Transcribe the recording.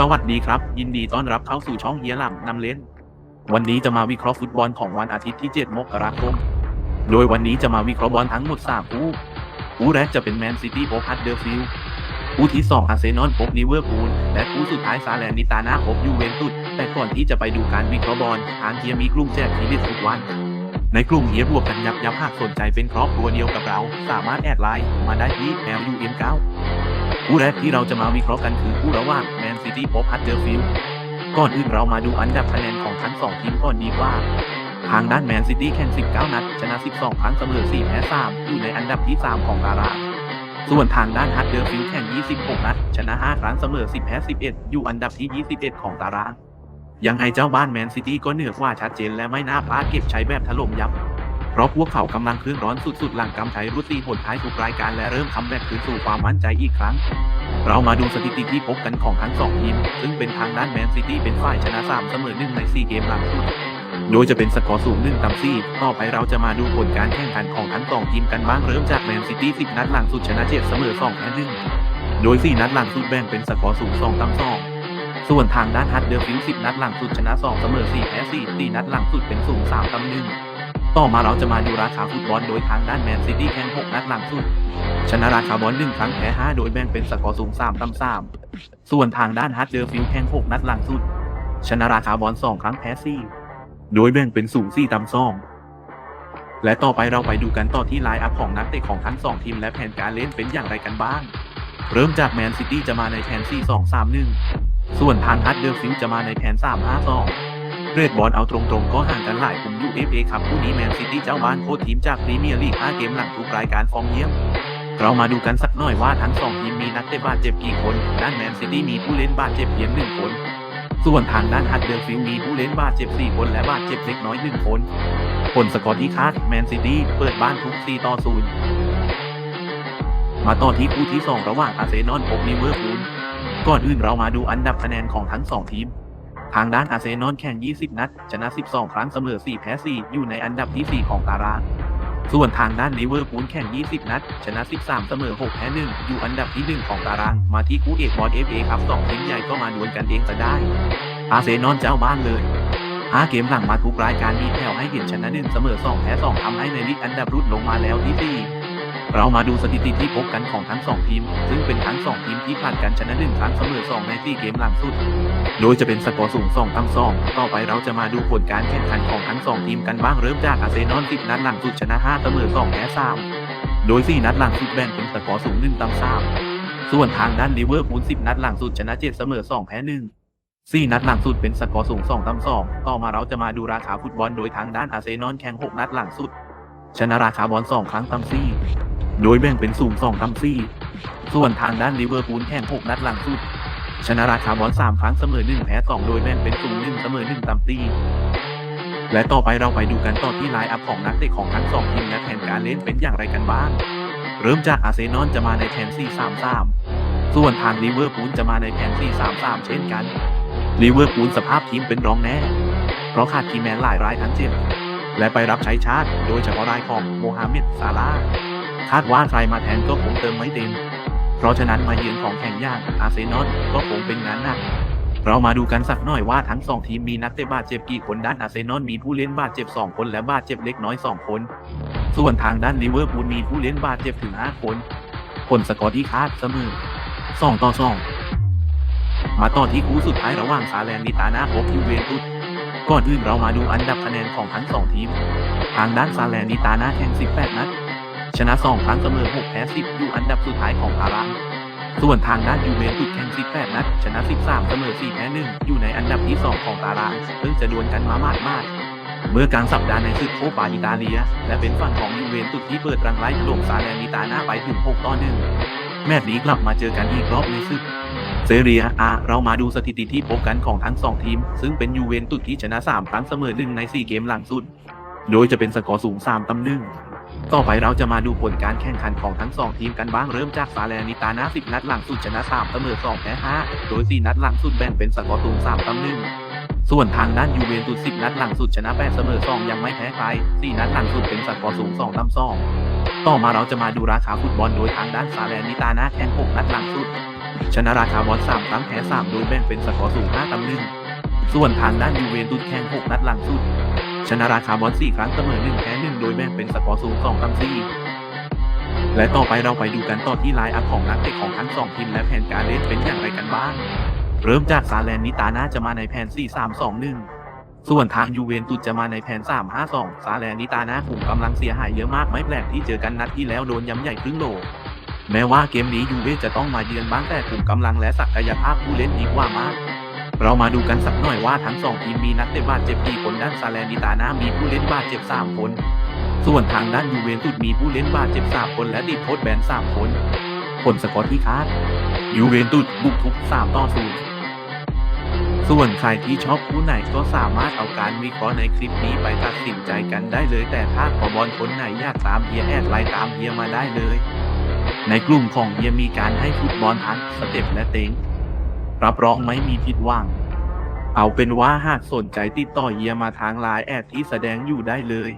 สวัสดีครับ ยินดีต้อนรับเข้าสู่ช่องเฮียหล่ำนำเล่น วันนี้จะมาวิเคราะห์ฟุตบอลของวันอาทิตย์ที่ 7 มกราคม โดยวันนี้จะมาวิเคราะห์บอลทั้งหมด 3 คู่ คู่แรกจะเป็นแมนซิตี้พบฮัตเดอร์ฟิลด์คู่ที่ 2 อาร์เซนอลพบลิเวอร์พูล และคู่สุดท้ายซาแลนนิตานาพบยูเวนตุส แต่ก่อนที่จะไปดูการวิเคราะห์บอลทางเฮียมีกลุ่มแจกทีเด็ดทุกวัน ในกลุ่มเฮียบวกกันยับยับหากสนใจเป็นครอบครัวเดียวกับเรา สามารถแอดไลน์มาได้ที่ LUM9 คู่แรกที่เราจะมาวิเคราะห์กันคือคู่ระหว่างแมนซิตี้พบฮัตเดอร์ฟิลด์ก่อนอื่นเรามาดูอันดับคะแนนของทั้งสองทีมก่อนดีกว่า ทางด้านแมนซิตี้แข่ง 19 นัด ชนะ 12 ครั้งเสมอ 4 แพ้ 3 อยู่ในอันดับที่ 3 ของตารางส่วนทางด้านฮัตเดอร์ฟิลด์แข่ง 26 นัด ชนะ 5 ครั้งเสมอ 10 แพ้ 11 อยู่อันดับที่ 21 ของตาราง ยังไงเจ้าบ้านแมนซิตี้ก็เหนือกว่าชัดเจนและไม่น่าพลาดเก็บใช้แบบถล่มยับ ราะพวกเขากำลังเครื่องร้อนสุดๆ หลังกำชัยรุตีผลท้ายทุกรายการและเริ่มคัมแบ็กคืนสู่ความมั่นใจอีกครั้ง เรามาดูสถิติที่พบกันของทั้งสองทีม ซึ่งเป็นทางด้านแมนซิตี้เป็นฝ่ายชนะ3เสมอ1ใน 4 เกมหลังสุด โดยจะเป็นสกอร์สูง1ต่ำ4ต่อไปเราจะมาดูผลการแข่งขันของทั้งสองทีมกันบ้างเริ่มจากแมนซิตี้10นัดหลังสุดชนะ7เสมอ2แพ้1โดย 4 นัดหลังสุดแบ่งเป็นสกอร์สูง2ต่ำ2ส่วนทางด้านฮัตเดอร์ฟิลด์10 นัดหลังสุดชนะ2เสมอ4แพ้4 4นัดหลังสุดเป็นสูง3ต่ำ1 ต่อมาเราจะมาดูราคาฟุตบอลโดยทางด้านแมนซิตี้แข่ง6นัดหลังสุด ชนะราคาบอล1ครั้งแพ้5โดยแบ่งเป็นสกอร์สูง3ต่ำ3ส่วนทางด้านฮัตเดอร์ฟิลด์แข่ง6นัดหลังสุด ชนะราคาบอล2ครั้งแพ้4โดยแบ่งเป็นสูง4ต่ำ2และต่อไปเราไปดูกันต่อที่ไลน์อัพของนักเตะของทั้ง 2 ทีมและแผนการเล่นเป็นอย่างไรกันบ้าง เริ่มจากแมนซิตี้จะมาในแผน4-2-3-1 ส่วนทางฮัตเดอร์ฟิลด์จะมาในแผน3-5-2 เรดบอลเอาตรงๆ ก็ห่างกันหลายกลุ่มยูเอฟเอครับคู่นี้แมนซิตี้เจ้าบ้านโค้ชทีมจากพรีเมียร์ลีก5เกมหลังทุกรายการฟอร์มเยี่ยม เรามาดูกันสักหน่อยว่าทั้ง2ทีมมีนักเตะบาดเจ็บกี่คน ด้านแมนซิตี้มีผู้เล่นบาดเจ็บเพียง1คน ส่วนทางด้านฮัตเดอร์ฟิลด์มีผู้เล่นบาดเจ็บ 4 คนและบาดเจ็บเล็กน้อย 1 คน ผลสกอร์ที่คาดแมนซิตี้เปิดบ้านทุก4ต่อ0มาต่อที่คู่ที่ 2 ระหว่างอาร์เซนอลพบลิเวอร์พูลก่อนอื่นเรามาดูอันดับคะแนนของทั้ง2ทีม ทางด้านอาร์เซนอลแข่ง 20 นัด ชนะ 12 ครั้งเสมอ 4 แพ้ 4 อยู่ในอันดับที่ 4 ของตาราง ส่วนทางด้านลิเวอร์พูลแข่ง 20 นัด ชนะ 13 เสมอ 6 แพ้ 1 อยู่อันดับที่ 1 ของตาราง มาที่คู่เอกบอลเอฟเอครับสองทีมใหญ่ก็มาดวลกันเองจะได้ อาร์เซนอลเจ้าบ้านเลย5เกมหลังมาทุกรายการมีแถวให้เห็นชนะ1เสมอ2แพ้2ทำให้ในลีกอันดับรุดลงมาแล้วที่4 เรามาดูสถิติที่พบกันของทั้ง2ทีม ซึ่งเป็นทั้ง2ทีมที่ผ่านกันชนะ1ครั้งเสมอ2ใน4เกมหลังสุด โดยจะเป็นสกอร์สูง2ต่ำ2ต่อไปเราจะมาดูผลการแข่งขันของทั้ง2ทีมกันบ้างเริ่มจากอาร์เซนอล10นัดหลังสุดชนะ5เสมอ2แพ้3โดย4นัดหลังสุดแบ่งเป็นสกอร์สูง1ต่ำ3ส่วนทางด้านลิเวอร์พูล10นัดหลังสุดชนะ7เสมอ2แพ้1 4นัดหลังสุดเป็นสกอร์สูง2ต่ำ2ต่อมาเราจะมาดูราคาฟุตบอลโดยทางด้านอาร์เซนอลแข่ง6นัดหลังสุด ชนะราคาบอล2ครั้งต่ำ4 โดยแบ่งเป็นสูง2ต่ำ4ส่วนทางด้านลิเวอร์พูลแข่ง6นัดหลังสุด ชนะราคาบอล3ครั้งเสมอ1แพ้2โดยแบ่งเป็นสูง1เสมอ1ต่ำตีและต่อไปเราไปดูกันต่อที่ไลน์อัพของนักเตะของทั้ง2ทีมและแผนการเล่นเป็นอย่างไรกันบ้าง เริ่มจากอาร์เซนอลจะมาในแผน 4-3-3 ส่วนทางลิเวอร์พูลจะมาในแผน 4-3-3 เช่นกัน ลิเวอร์พูลสภาพทีมเป็นรองแน่ เพราะขาดคีย์แมนหลายรายทั้งเจ็บและไปรับใช้ชาติ โดยเฉพาะรายของโมฮัมเหม็ดซาลา คาดว่าใครมาแทนก็คงเติมไม่เต็ม เพราะฉะนั้นมาเยือนของแข่งยากอาร์เซนอลก็คงเป็นงานหนักเรามาดูกันสักหน่อยว่าทั้ง 2 ทีมมีนักเตะบาดเจ็บกี่คนด้านอาร์เซนอลมีผู้เล่นบาดเจ็บ 2 คนและบาดเจ็บเล็กน้อย 2 คน ส่วนทางด้านลิเวอร์พูลมีผู้เล่นบาดเจ็บถึง 5 คน ผลสกอร์ที่คาดเสมอ 2 ต่อ 2 มาต่อที่คู่สุดท้ายระหว่างซาแลนนิตานาพบยูเวนตุสก่อนอื่นเรามาดูอันดับคะแนนของทั้ง 2 ทีม ทางด้านซาแลนนิตานาแข่ง 18 นัด ชนะ 2 ครั้งเสมอ 6 แพ้ 10 อยู่อันดับสุดท้ายของตารางส่วนทางด้านยูเวนตุสแข่ง 18 นัด ชนะ 13 เสมอ 4 แพ้ 1 อยู่ในอันดับที่ 2 ของตาราง เพิ่งจะดวลกันมามากมากเมื่อกลางสัปดาห์ในศึกโคปาอิตาเลีย และเป็นฝั่งของยูเวนตุสที่เปิดรังไล่ถล่มซาแลนิตานาไปถึง 6 ต่อ 1 แมตช์นี้กลับมาเจอกันอีกรอบในศึกเซเรียอาเรามาดูสถิติที่พบกันของทั้ง 2 ทีม ซึ่งเป็นยูเวนตุสที่ชนะ 3 ครั้งเสมอ1ใน 4 เกมหลังสุด โดยจะเป็นสกอร์สูง 3ตำหนึ่ง ต่อไปเราจะมาดูผลการแข่งขันของทั้ง 2 ทีมกันบ้างเริ่มจากซาแลนิตานา10 นัดหลังสุดชนะ3เสมอ2แพ้5โดย 4 นัดหลังสุดแบ่งเป็นสกอร์สูง3ตำหนึ่งส่วนทางด้านยูเวนตุส 10 นัดหลังสุดชนะ8เสมอ2ยังไม่แพ้ใคร4นัดหลังสุดเป็นสกอร์สูง2ต่ำ2ต่อมาเราจะมาดูราคาฟุตบอลโดยทางด้านซาแลนิตานาแข่ง6นัดหลังสุด ชนะราคาบอล3ครั้งแพ้3โดยแบ่งเป็นสกอร์สูง5ตำหนึ่งส่วนทางด้านยูเวนตุสแข่ง6นัดหลังสุด ชนะราคาบอล4ครั้งเสมอ1แพ้1โดยแบ่งเป็นสกอร์สูง2ตำ4และต่อไปเราไปดูกันต่อที่ไลน์อัพของนักเตะของทั้งสองทีมและแผนการเล่นเป็นอย่างไรกันบ้าง เริ่มจากซาแลนนิตาน่าจะมาในแผน 4-3-2-1 ส่วนทางยูเวนตุสจะมาในแผน 3-5-2 ซาแลนนิตาน่าขุมกำลังเสียหายเยอะมากไม่แปลกที่เจอกันนัดที่แล้วโดนย้ำใหญ่ครึ่งโหลแม้ว่าเกมนี้ยูเวจะต้องมาเยือนบ้างแต่กลุ่มกำลังและศักยภาพผู้เล่นดีกว่ามาก เรามาดูกันสักหน่อยว่าทั้งสองทีมมีนักเตะบาดเจ็บกี่คนด้านซาแลนิตาน่ามีผู้เล่นบาดเจ็บ 3 คน ส่วนทางด้านยูเวนตุสมีผู้เล่นบาดเจ็บ 3 คนและติดโทษแบน 3 คน ผลสกอร์ที่คาดยูเวนตุสบุกทุก 3 ต่อ0ส่วนใครที่ชอบผู้ไหนก็สามารถเอาการวิเคราะห์ในคลิปนี้ไปตัดสินใจกันได้เลย แต่ถ้าขอบอลคนไหนอยากตามเฮียแอดไลน์ตามเฮียมาได้เลย ในกลุ่มของเฮียมีการให้ฟุตบอลทั้งสเต็ปและเต็ง รับรองไม่มีผิดหวัง เอาเป็นว่าหากสนใจติดต่อเยียมาทางไลน์แอดที่แสดงอยู่ได้เลย